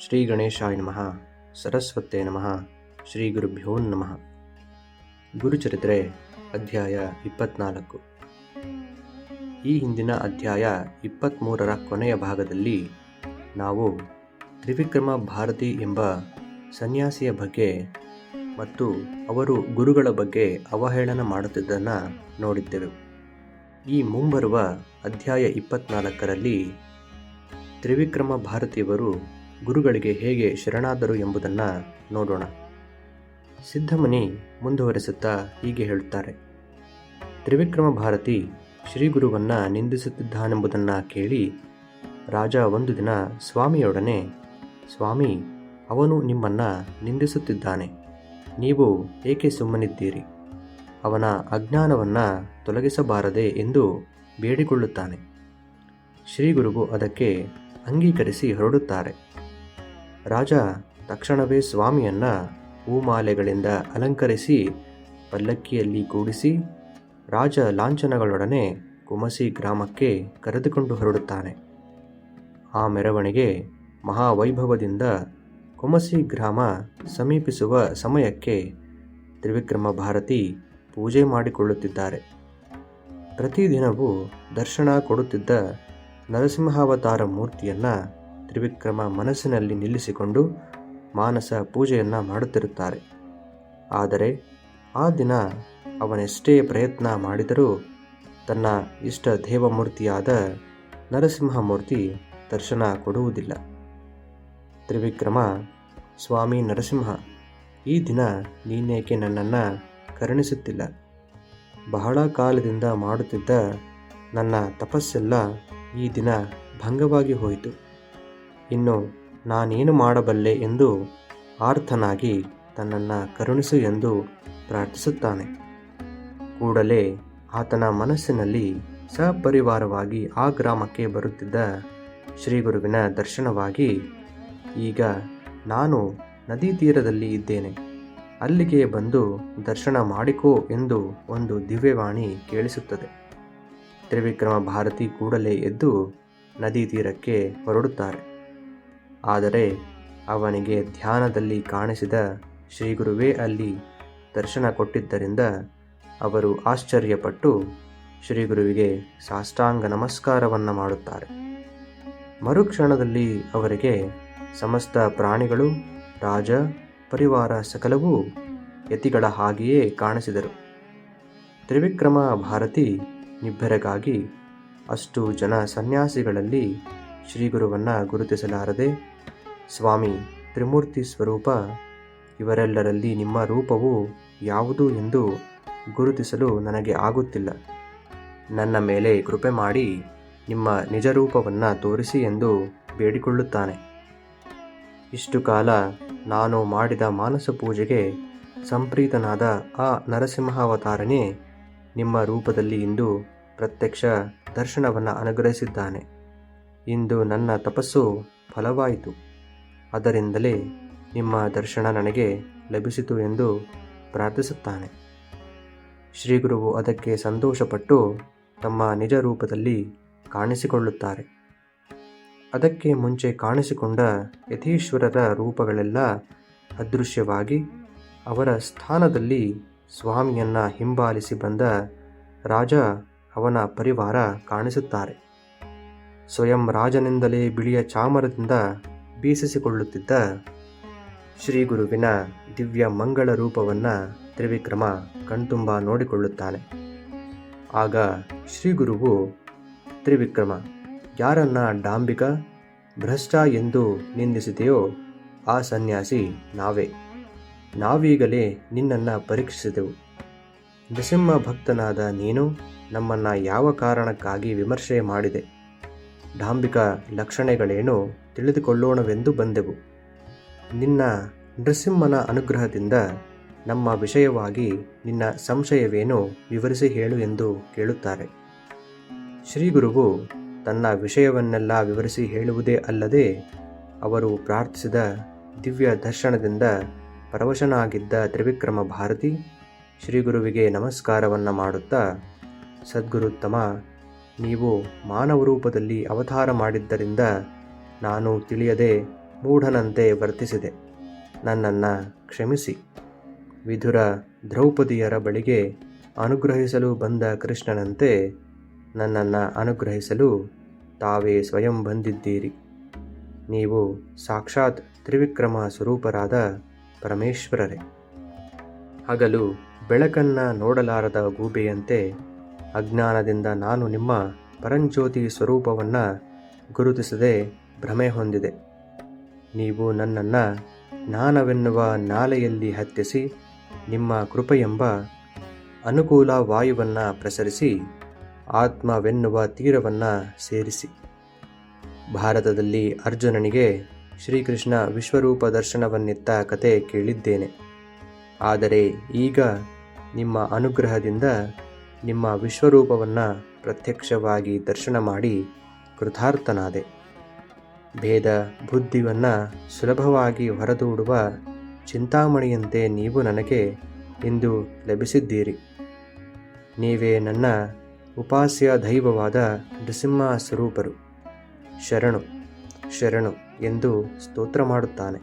ಶ್ರೀ ಗಣೇಶಾಯ ನಮಃ. ಸರಸ್ವತೇ ನಮಃ. ಶ್ರೀ ಗುರುಭ್ಯೋ ನಮಃ. ಗುರುಚರಿತ್ರೆ ಅಧ್ಯಾಯ ಇಪ್ಪತ್ನಾಲ್ಕು. ಈ ಹಿಂದಿನ ಅಧ್ಯಾಯ ಇಪ್ಪತ್ತ್ಮೂರರ ಕೊನೆಯ ಭಾಗದಲ್ಲಿ ನಾವು ತ್ರಿವಿಕ್ರಮ ಭಾರತಿ ಎಂಬ ಸನ್ಯಾಸಿಯ ಬಗ್ಗೆ ಮತ್ತು ಅವರು ಗುರುಗಳ ಬಗ್ಗೆ ಅವಹೇಳನ ಮಾಡುತ್ತಿದ್ದನ್ನು ನೋಡಿದ್ದೆವು. ಈ ಮುಂಬರುವ ಅಧ್ಯಾಯ ಇಪ್ಪತ್ನಾಲ್ಕರಲ್ಲಿ ತ್ರಿವಿಕ್ರಮ ಭಾರತಿಯವರು ಗುರುಗಳಿಗೆ ಹೇಗೆ ಶರಣಾದರು ಎಂಬುದನ್ನು ನೋಡೋಣ. ಸಿದ್ಧಮುನಿ ಮುಂದುವರೆಸುತ್ತಾ ಹೀಗೆ ಹೇಳುತ್ತಾರೆ. ತ್ರಿವಿಕ್ರಮ ಭಾರತಿ ಶ್ರೀ ಗುರುವನ್ನು ನಿಂದಿಸುತ್ತಿದ್ದಾನೆಂಬುದನ್ನು ಕೇಳಿ ರಾಜ ಒಂದು ದಿನ ಸ್ವಾಮಿಯೊಡನೆ, ಸ್ವಾಮಿ, ಅವನು ನಿಮ್ಮನ್ನು ನಿಂದಿಸುತ್ತಿದ್ದಾನೆ. ನೀವು ಏಕೆ ಸುಮ್ಮನಿದ್ದೀರಿ? ಅವನ ಅಜ್ಞಾನವನ್ನು ತೊಲಗಿಸಬಾರದೆ ಎಂದು ಬೇಡಿಕೊಳ್ಳುತ್ತಾನೆ. ಶ್ರೀಗುರುವು ಅದಕ್ಕೆ ಅಂಗೀಕರಿಸಿ ಹೊರಡುತ್ತಾರೆ. ರಾಜ ತಕ್ಷಣವೇ ಸ್ವಾಮಿಯನ್ನ ಹೂಮಾಲೆಗಳಿಂದ ಅಲಂಕರಿಸಿ ಪಲ್ಲಕ್ಕಿಯಲ್ಲಿ ಕೂಡಿಸಿ ರಾಜ ಲಾಂಛನಗಳೊಡನೆ ಕುಮಸಿ ಗ್ರಾಮಕ್ಕೆ ಕರೆದುಕೊಂಡು ಹೊರಡುತ್ತಾನೆ. ಆ ಮೆರವಣಿಗೆ ಮಹಾವೈಭವದಿಂದ ಕುಮಸಿ ಗ್ರಾಮ ಸಮೀಪಿಸುವ ಸಮಯಕ್ಕೆ ತ್ರಿವಿಕ್ರಮ ಭಾರತಿ ಪೂಜೆ ಮಾಡಿಕೊಳ್ಳುತ್ತಿದ್ದಾರೆ. ಪ್ರತಿದಿನವೂ ದರ್ಶನ ಕೊಡುತ್ತಿದ್ದ ನರಸಿಂಹಾವತಾರ ಮೂರ್ತಿಯನ್ನು ತ್ರಿವಿಕ್ರಮ ಮನಸ್ಸಿನಲ್ಲಿ ನಿಲ್ಲಿಸಿಕೊಂಡು ಮಾನಸ ಪೂಜೆಯನ್ನು ಮಾಡುತ್ತಿರುತ್ತಾರೆ. ಆದರೆ ಆ ದಿನ ಅವನೆಷ್ಟೇ ಪ್ರಯತ್ನ ಮಾಡಿದರೂ ತನ್ನ ಇಷ್ಟ ದೇವಮೂರ್ತಿಯಾದ ನರಸಿಂಹಮೂರ್ತಿ ದರ್ಶನ ಕೊಡುವುದಿಲ್ಲ. ತ್ರಿವಿಕ್ರಮ, ಸ್ವಾಮಿ ನರಸಿಂಹ, ಈ ದಿನ ನೀನೇಕೆ ನನ್ನನ್ನು ಕರುಣಿಸುತ್ತಿಲ್ಲ? ಬಹಳ ಕಾಲದಿಂದ ಮಾಡುತ್ತಿದ್ದ ನನ್ನ ತಪಸ್ಸೆಲ್ಲ ಈ ದಿನ ಭಂಗವಾಗಿ ಹೋಯಿತು. ಇನ್ನು ನಾನೇನು ಮಾಡಬಲ್ಲೆ ಎಂದು ಆರ್ಥನಾಗಿ ತನ್ನನ್ನು ಕರುಣಿಸು ಎಂದು ಪ್ರಾರ್ಥಿಸುತ್ತಾನೆ. ಕೂಡಲೇ ಆತನ ಮನಸ್ಸಿನಲ್ಲಿ ಸಪರಿವಾರವಾಗಿ ಆ ಗ್ರಾಮಕ್ಕೆ ಬರುತ್ತಿದ್ದ ಶ್ರೀಗುರುವಿನ ದರ್ಶನವಾಗಿ ಈಗ ನಾನು ನದಿ ತೀರದಲ್ಲಿ ಇದ್ದೇನೆ. ಅಲ್ಲಿಗೆ ಬಂದು ದರ್ಶನ ಮಾಡಿಕೋ ಎಂದು ಒಂದು ದಿವ್ಯವಾಣಿ ಕೇಳಿಸುತ್ತದೆ. ತ್ರಿವಿಕ್ರಮ ಭಾರತಿ ಕೂಡಲೇ ಎದ್ದು ನದಿ ತೀರಕ್ಕೆ ಹೊರಡುತ್ತಾರೆ. ಆದರೆ ಅವನಿಗೆ ಧ್ಯಾನದಲ್ಲಿ ಕಾಣಿಸಿದ ಶ್ರೀಗುರುವೇ ಅಲ್ಲಿ ದರ್ಶನ ಕೊಟ್ಟಿದ್ದರಿಂದ ಅವರು ಆಶ್ಚರ್ಯಪಟ್ಟು ಶ್ರೀಗುರುವಿಗೆ ಸಾಷ್ಟಾಂಗ ನಮಸ್ಕಾರವನ್ನು ಮಾಡುತ್ತಾರೆ. ಮರುಕ್ಷಣದಲ್ಲಿ ಅವರಿಗೆ ಸಮಸ್ತ ಪ್ರಾಣಿಗಳು, ರಾಜ, ಪರಿವಾರ ಸಕಲವೂ ಯತಿಗಳ ಹಾಗೆಯೇ ಕಾಣಿಸಿದರು. ತ್ರಿವಿಕ್ರಮ ಭಾರತಿ ನಿಬ್ಬೆರಗಾಗಿ ಅಷ್ಟು ಜನ ಸನ್ಯಾಸಿಗಳಲ್ಲಿ ಶ್ರೀಗುರುವನ್ನು ಗುರುತಿಸಲಾರದೆ, ಸ್ವಾಮಿ, ತ್ರಿಮೂರ್ತಿ ಸ್ವರೂಪ, ಇವರೆಲ್ಲರಲ್ಲಿ ನಿಮ್ಮ ರೂಪವು ಯಾವುದು ಎಂದು ಗುರುತಿಸಲು ನನಗೆ ಆಗುತ್ತಿಲ್ಲ. ನನ್ನ ಮೇಲೆ ಕೃಪೆ ಮಾಡಿ ನಿಮ್ಮ ನಿಜ ರೂಪವನ್ನು ತೋರಿಸಿ ಎಂದು ಬೇಡಿಕೊಳ್ಳುತ್ತಾನೆ. ಇಷ್ಟು ಕಾಲ ನಾನು ಮಾಡಿದ ಮಾನಸ ಪೂಜೆಗೆ ಸಂಪ್ರೀತನಾದ ಆ ನರಸಿಂಹಾವತಾರನೇ ನಿಮ್ಮ ರೂಪದಲ್ಲಿ ಇಂದು ಪ್ರತ್ಯಕ್ಷ ದರ್ಶನವನ್ನು ಅನುಗ್ರಹಿಸಿದ್ದಾನೆ. ಇಂದು ನನ್ನ ತಪಸ್ಸು ಫಲವಾಯಿತು. ಅದರಿಂದಲೇ ನಿಮ್ಮ ದರ್ಶನ ನನಗೆ ಲಭಿಸಿತು ಎಂದು ಪ್ರಾರ್ಥಿಸುತ್ತಾನೆ. ಶ್ರೀಗುರುವು ಅದಕ್ಕೆ ಸಂತೋಷಪಟ್ಟು ತಮ್ಮ ನಿಜ ರೂಪದಲ್ಲಿ ಕಾಣಿಸಿಕೊಳ್ಳುತ್ತಾರೆ. ಅದಕ್ಕೆ ಮುಂಚೆ ಕಾಣಿಸಿಕೊಂಡ ಯಥೀಶ್ವರರ ರೂಪಗಳೆಲ್ಲ ಅದೃಶ್ಯವಾಗಿ ಅವರ ಸ್ಥಾನದಲ್ಲಿ ಸ್ವಾಮಿಯನ್ನು ಹಿಂಬಾಲಿಸಿ ಬಂದ ರಾಜ ಅವನ ಪರಿವಾರ ಕಾಣಿಸುತ್ತಾರೆ. ಸ್ವಯಂ ರಾಜನಿಂದಲೇ ಬಿಳಿಯ ಚಾಮರದಿಂದ ಬೀಸಿಸಿಕೊಳ್ಳುತ್ತಿದ್ದ ಶ್ರೀ ಗುರುವಿನ ದಿವ್ಯ ಮಂಗಳ ರೂಪವನ್ನು ತ್ರಿವಿಕ್ರಮ ಕಣ್ತುಂಬ ನೋಡಿಕೊಳ್ಳುತ್ತಾನೆ. ಆಗ ಶ್ರೀ ಗುರುವು ತ್ರಿವಿಕ್ರಮ, ಯಾರನ್ನ ಡಾಂಬಿಕ, ಭ್ರಷ್ಟ ಎಂದು ನಿಂದಿಸಿದೆಯೋ ಆ ಸನ್ಯಾಸಿ ನಾವೇ. ನಾವೀಗಲೇ ನಿನ್ನನ್ನು ಪರೀಕ್ಷಿಸಿದೆವು. ನೃಸಿಂಹ ಭಕ್ತನಾದ ನೀನು ನಮ್ಮನ್ನು ಯಾವ ಕಾರಣಕ್ಕಾಗಿ ವಿಮರ್ಶೆ ಮಾಡಿದೆ? ಡಾಂಬಿಕ ಲಕ್ಷಣಗಳೇನು ತಿಳಿದುಕೊಳ್ಳೋಣವೆಂದು ಬಂದೆವು. ನಿನ್ನ ನೃಸಿಂಹನ ಅನುಗ್ರಹದಿಂದ ನಮ್ಮ ವಿಷಯವಾಗಿ ನಿನ್ನ ಸಂಶಯವೇನು ವಿವರಿಸಿ ಹೇಳು ಎಂದು ಕೇಳುತ್ತಾರೆ. ಶ್ರೀಗುರುವು ತನ್ನ ವಿಷಯವನ್ನೆಲ್ಲ ವಿವರಿಸಿ ಹೇಳುವುದೇ ಅಲ್ಲದೆ ಅವರು ಪ್ರಾರ್ಥಿಸಿದ ದಿವ್ಯ ದರ್ಶನದಿಂದ ಪರವಶನಾಗಿದ್ದ ತ್ರಿವಿಕ್ರಮ ಭಾರತಿ ಶ್ರೀಗುರುವಿಗೆ ನಮಸ್ಕಾರವನ್ನು ಮಾಡುತ್ತಾ ಸದ್ಗುರುತ್ತಮ ನೀವು ಮಾನವ ರೂಪದಲ್ಲಿ ಅವತಾರ ಮಾಡಿದ್ದರಿಂದ ನಾನು ತಿಳಿಯದೆ ಮೂಢನಂತೆ ವರ್ತಿಸಿದೆ. ನನ್ನನ್ನು ಕ್ಷಮಿಸಿ. ವಿಧುರ ದ್ರೌಪದಿಯರ ಬಳಿಗೆ ಅನುಗ್ರಹಿಸಲು ಬಂದ ಕೃಷ್ಣನಂತೆ ನನ್ನನ್ನು ಅನುಗ್ರಹಿಸಲು ತಾವೇ ಸ್ವಯಂ ಬಂದಿದ್ದೀರಿ. ನೀವು ಸಾಕ್ಷಾತ್ ತ್ರಿವಿಕ್ರಮ ಸ್ವರೂಪರಾದ ಪರಮೇಶ್ವರರೇ. ಹಗಲು ಬೆಳಕನ್ನು ನೋಡಲಾರದ ಗೂಬೆಯಂತೆ ಅಜ್ಞಾನದಿಂದ ನಾನು ನಿಮ್ಮ ಪರಂಜ್ಯೋತಿ ಸ್ವರೂಪವನ್ನು ಗುರುತಿಸದೆ ಭ್ರಮೆ ಹೊಂದಿದೆ. ನೀವು ನನ್ನನ್ನು ಜ್ಞಾನವೆನ್ನುವ ನಾಲೆಯಲ್ಲಿ ಹತ್ತಿಸಿ ನಿಮ್ಮ ಕೃಪೆಯೆಂಬ ಅನುಕೂಲ ವಾಯುವನ್ನು ಪ್ರಸರಿಸಿ ಆತ್ಮವೆನ್ನುವ ತೀರವನ್ನು ಸೇರಿಸಿ. ಭಾರತದಲ್ಲಿ ಅರ್ಜುನನಿಗೆ ಶ್ರೀಕೃಷ್ಣ ವಿಶ್ವರೂಪ ದರ್ಶನವನ್ನಿತ್ತ ಕತೆ ಕೇಳಿದ್ದೇನೆ. ಆದರೆ ಈಗ ನಿಮ್ಮ ಅನುಗ್ರಹದಿಂದ ನಿಮ್ಮ ವಿಶ್ವರೂಪವನ್ನು ಪ್ರತ್ಯಕ್ಷವಾಗಿ ದರ್ಶನ ಮಾಡಿ ಕೃತಾರ್ಥನಾದೆ. ಭೇದ ಬುದ್ಧಿವನ್ನು ಸುಲಭವಾಗಿ ಹೊರದೂಡುವ ಚಿಂತಾಮಣಿಯಂತೆ ನೀವು ನನಗೆ ಇಂದು ಲಭಿಸಿದ್ದೀರಿ. ನೀವೇ ನನ್ನ ಉಪಾಸ್ಯ ದೈವವಾದ ನೃಸಿಂಹ ಸ್ವರೂಪರು. ಶರಣು ಶರಣು ಎಂದು ಸ್ತೋತ್ರ ಮಾಡುತ್ತಾನೆ.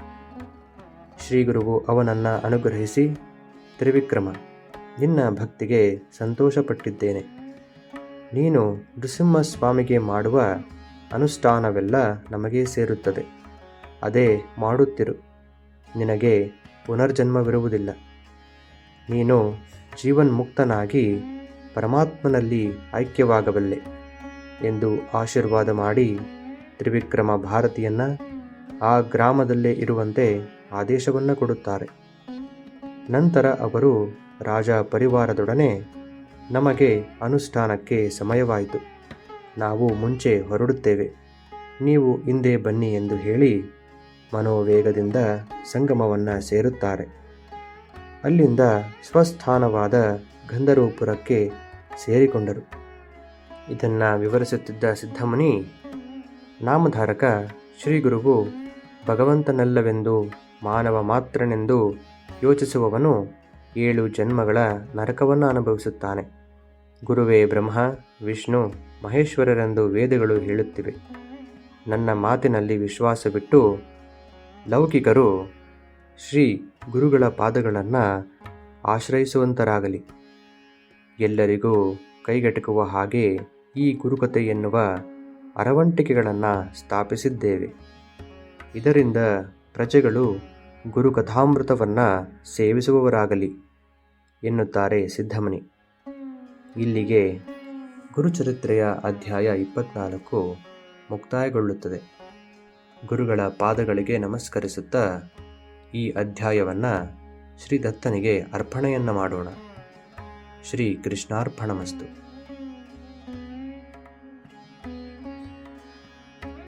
ಶ್ರೀಗುರುವು ಅವನನ್ನು ಅನುಗ್ರಹಿಸಿ ತ್ರಿವಿಕ್ರಮ. ನಿನ್ನ ಭಕ್ತಿಗೆ ಸಂತೋಷಪಟ್ಟಿದ್ದೇನೆ. ನೀನು ನೃಸಿಂಹ ಸ್ವಾಮಿಗೆ ಮಾಡುವ ಅನುಷ್ಠಾನವೆಲ್ಲ ನಮಗೆ ಸೇರುತ್ತದೆ. ಅದೇ ಮಾಡುತ್ತಿರು. ನಿನಗೆ ಪುನರ್ಜನ್ಮವಿರುವುದಿಲ್ಲ. ನೀನು ಜೀವನ್ಮುಕ್ತನಾಗಿ ಪರಮಾತ್ಮನಲ್ಲಿ ಐಕ್ಯವಾಗಬಲ್ಲೆ ಎಂದು ಆಶೀರ್ವಾದ ಮಾಡಿ ತ್ರಿವಿಕ್ರಮ ಭಾರತಿಯನ್ನು ಆ ಗ್ರಾಮದಲ್ಲೇ ಇರುವಂತೆ ಆದೇಶವನ್ನು ಕೊಡುತ್ತಾರೆ. ನಂತರ ಅವರು ರಾಜ ಪರಿವಾರದೊಡನೆ ನಮಗೆ ಅನುಷ್ಠಾನಕ್ಕೆ ಸಮಯವಾಯಿತು. ನಾವು ಮುಂಚೆ ಹೊರಡುತ್ತೇವೆ. ನೀವು ಹಿಂದೆ ಬನ್ನಿ ಎಂದು ಹೇಳಿ ಮನೋವೇಗದಿಂದ ಸಂಗಮವನ್ನು ಸೇರುತ್ತಾರೆ. ಅಲ್ಲಿಂದ ಸ್ವಸ್ಥಾನವಾದ ಗಂಧರ್ವಪುರಕ್ಕೆ ಸೇರಿಕೊಂಡರು. ಇದನ್ನು ವಿವರಿಸುತ್ತಿದ್ದ ಸಿದ್ಧಮುನಿ, ನಾಮಧಾರಕ ಶ್ರೀಗುರುವು ಭಗವಂತನಲ್ಲವೆಂದು ಮಾನವ ಮಾತ್ರನೆಂದು ಯೋಚಿಸುವವನು ಏಳು ಜನ್ಮಗಳ ನರಕವನ್ನು ಅನುಭವಿಸುತ್ತಾನೆ. ಗುರುವೇ ಬ್ರಹ್ಮ, ವಿಷ್ಣು, ಮಹೇಶ್ವರರೆಂದು ವೇದಗಳು ಹೇಳುತ್ತಿವೆ. ನನ್ನ ಮಾತಿನಲ್ಲಿ ವಿಶ್ವಾಸವಿಟ್ಟು ಲೌಕಿಕರು ಶ್ರೀ ಗುರುಗಳ ಪಾದಗಳನ್ನು ಆಶ್ರಯಿಸುವಂತರಾಗಲಿ. ಎಲ್ಲರಿಗೂ ಕೈಗೆಟಕುವ ಹಾಗೆ ಈ ಗುರುಕತೆ ಎನ್ನುವ ಅರವಂಟಿಕೆಗಳನ್ನು ಸ್ಥಾಪಿಸಿದ್ದೇವೆ. ಇದರಿಂದ ಪ್ರಜೆಗಳು ಗುರುಕಥಾಮೃತವನ್ನು ಸೇವಿಸುವವರಾಗಲಿ. ಎನ್ನುತ್ತಾರೆ ಸಿದ್ಧಮನಿ. ಇಲ್ಲಿಗೆ ಗುರುಚರಿತ್ರೆಯ ಅಧ್ಯಾಯ ಇಪ್ಪತ್ನಾಲ್ಕು ಮುಕ್ತಾಯಗೊಳ್ಳುತ್ತದೆ. ಗುರುಗಳ ಪಾದಗಳಿಗೆ ನಮಸ್ಕರಿಸುತ್ತಾ ಈ ಅಧ್ಯಾಯವನ್ನು ಶ್ರೀ ದತ್ತನಿಗೆ ಅರ್ಪಣೆಯನ್ನು ಮಾಡೋಣ. ಶ್ರೀ ಕೃಷ್ಣಾರ್ಪಣಮಸ್ತು.